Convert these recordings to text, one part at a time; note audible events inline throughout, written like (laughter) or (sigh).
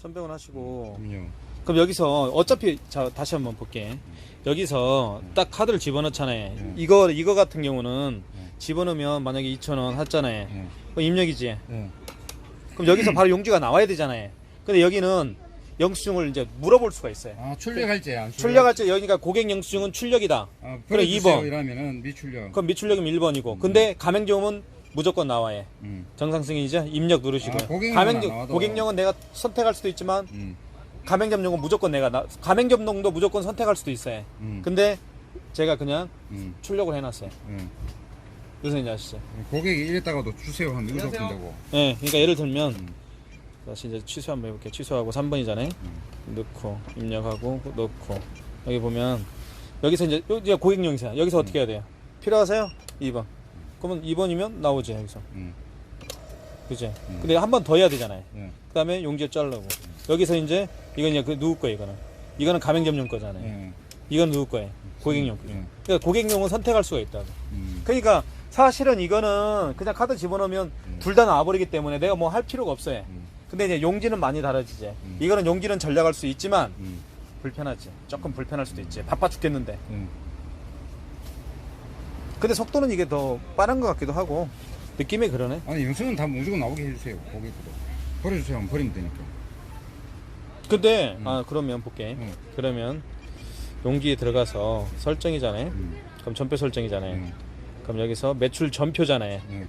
천병원 하시고 그럼요. 그럼 여기서 어차피 자 다시 한번 볼게. 여기서 딱 카드를 집어넣잖아요. 음. 이거 이거 같은 경우는 음. 집어넣으면 만약에 2,000원 하잖아요. 예. 그럼 입력이지. 예. 그럼 여기서 바로 용지가 나와야 되잖아요. 근데 여기는 영수증을 이제 물어볼 수가 있어요. 아 출력할지 안 출력할 때 여기가 고객 영수증은 출력이다. 아, 그래, 그래 2번. 2번. 이라면은 미출력. 그럼 미출력이면 1번이고. 근데 가맹점은 무조건 나와요. 음. 정상승인이죠? 입력 누르시고요. 아, 고객용은 가맹점 나와도. 고객용은 내가 선택할 수도 있지만 음. 가맹점용은 무조건 내가 나, 가맹점용도 무조건 선택할 수도 있어요. 음. 근데 제가 그냥 음. 출력을 해놨어요. 음. 무슨 얘기 아시죠? 고객이 이랬다가도 주세요 하면 이거 안녕하세요. 된다고. 예, 그러니까 예를 들면 음. 다시 이제 취소 한번 해볼게요. 취소하고 3번이잖아요. 넣고 입력하고 넣고 여기 보면 여기서 이제 요- 이제 고객 용이세요. 여기서 어떻게 해야 돼요? 필요하세요? 2번. 그러면 2번이면 나오지 여기서. 음. 그지? 음. 근데 한 번 더 해야 되잖아요. 예. 그 다음에 용지에 자르고 여기서 이제 이건 이제 그 누구 거예요 이거는 이거는 가맹점용 거잖아요. 예. 이건 누구 거예요? 고객용. 예. 그러니까 고객용은 선택할 수가 있다고. 음. 그러니까 사실은 이거는 그냥 카드 집어넣으면 음. 둘다 나와버리기 때문에 내가 뭐 할 필요가 없어요. 음. 근데 이제 용지는 많이 다르지. 음. 이거는 용지는 전략할 수 있지만 음. 불편하지. 조금 불편할 수도 있지. 바빠 죽겠는데. 음. 근데 속도는 이게 더 빠른 것 같기도 하고 느낌이 그러네. 아니 영수는 다 무조건 나오게 해주세요. 고객도 버려주세요 하면 버리면 되니까. 근데 음. 아 그러면 볼게. 음. 그러면 용지에 들어가서 설정이잖아요. 음. 그럼 전표 설정이잖아요. 음. 그럼 여기서 매출 전표잖아요. 음.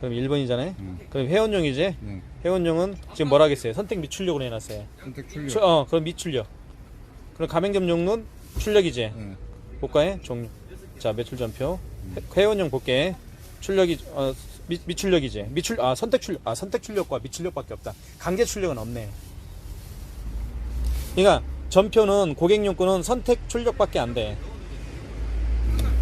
그럼 1번이잖아요. 음. 그럼 회원용이지. 음. 회원용은 지금 뭐라 하겠어요? 선택 미출력으로 해놨어요. 선택 출력. 추- 어, 그럼 미출력. 그럼 가맹점용은 출력이지. 예. 볼까요? 종. 자, 매출 전표. 회- 회원용 볼게. 출력이 어, 미, 미출력이지. 미출 아 선택 출력 아 선택 출력과 미출력밖에 없다. 강제 출력은 없네. 그러니까 전표는 고객용 거는 선택 출력밖에 안 돼.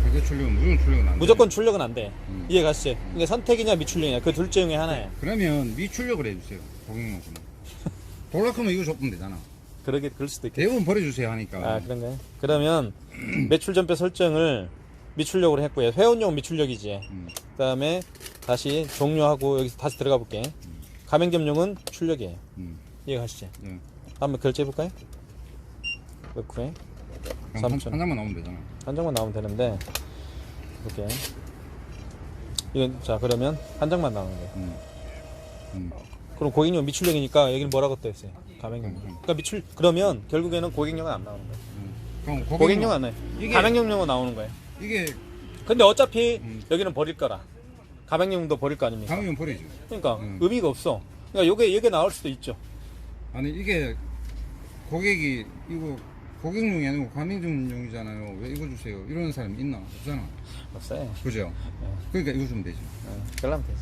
가게 출력은 무조건 출력은 안 돼. 무조건 출력은 안 돼. 음. 이해 가시죠? 그러니까 선택이냐 미출력이냐 그둘 중에 하나야. 그러면 미출력을 해주세요. 고객용은. (laughs) 돌락하면 이거 줬으면 되잖아. 그러게 그럴 수도 있겠다. 대부분 버려주세요 하니까. 아 그런가요? 그러면 (clears throat) 매출 전표 설정을 미출력으로 했고 요. 회원용 미출력이지. 음. 그 다음에 다시 종료하고 여기서 다시 들어가 볼게. 가맹점용은 출력이에요. 음. 이해가시죠? 예. 한번 결제해 볼까요? 넣고요. 그럼 한. 한 장만 나오면 되잖아. 한 장만 나오면 되는데 볼게. 이건 자 그러면 한 장만 나오는 거예요. 음. 음. 그럼 고객용 미출력이니까 여기는 뭐라고 떠 있어요? 가맹용. 음, 음. 그러니까 미출 그러면 결국에는 고객용은 안 나오는 거예요. 음. 그럼 고객용, 고객용 안 나요. 이게- 가맹용용은 나오는 거예요. 이게 근데 어차피 음. 여기는 버릴 거라. 가맹용도 버릴 거 아닙니까? 가면 버리죠. 그러니까 음. 의미가 없어. 그러니까 요게 이게 나올 수도 있죠. 아니 이게 고객이 이거 고객용이 아니고 가맹점용이잖아요. 왜 이거 주세요? 이러는 사람 있나? 없잖아. 없어요. 그죠? 그러니까 이거 주면 되지. 어, 그러면 되지.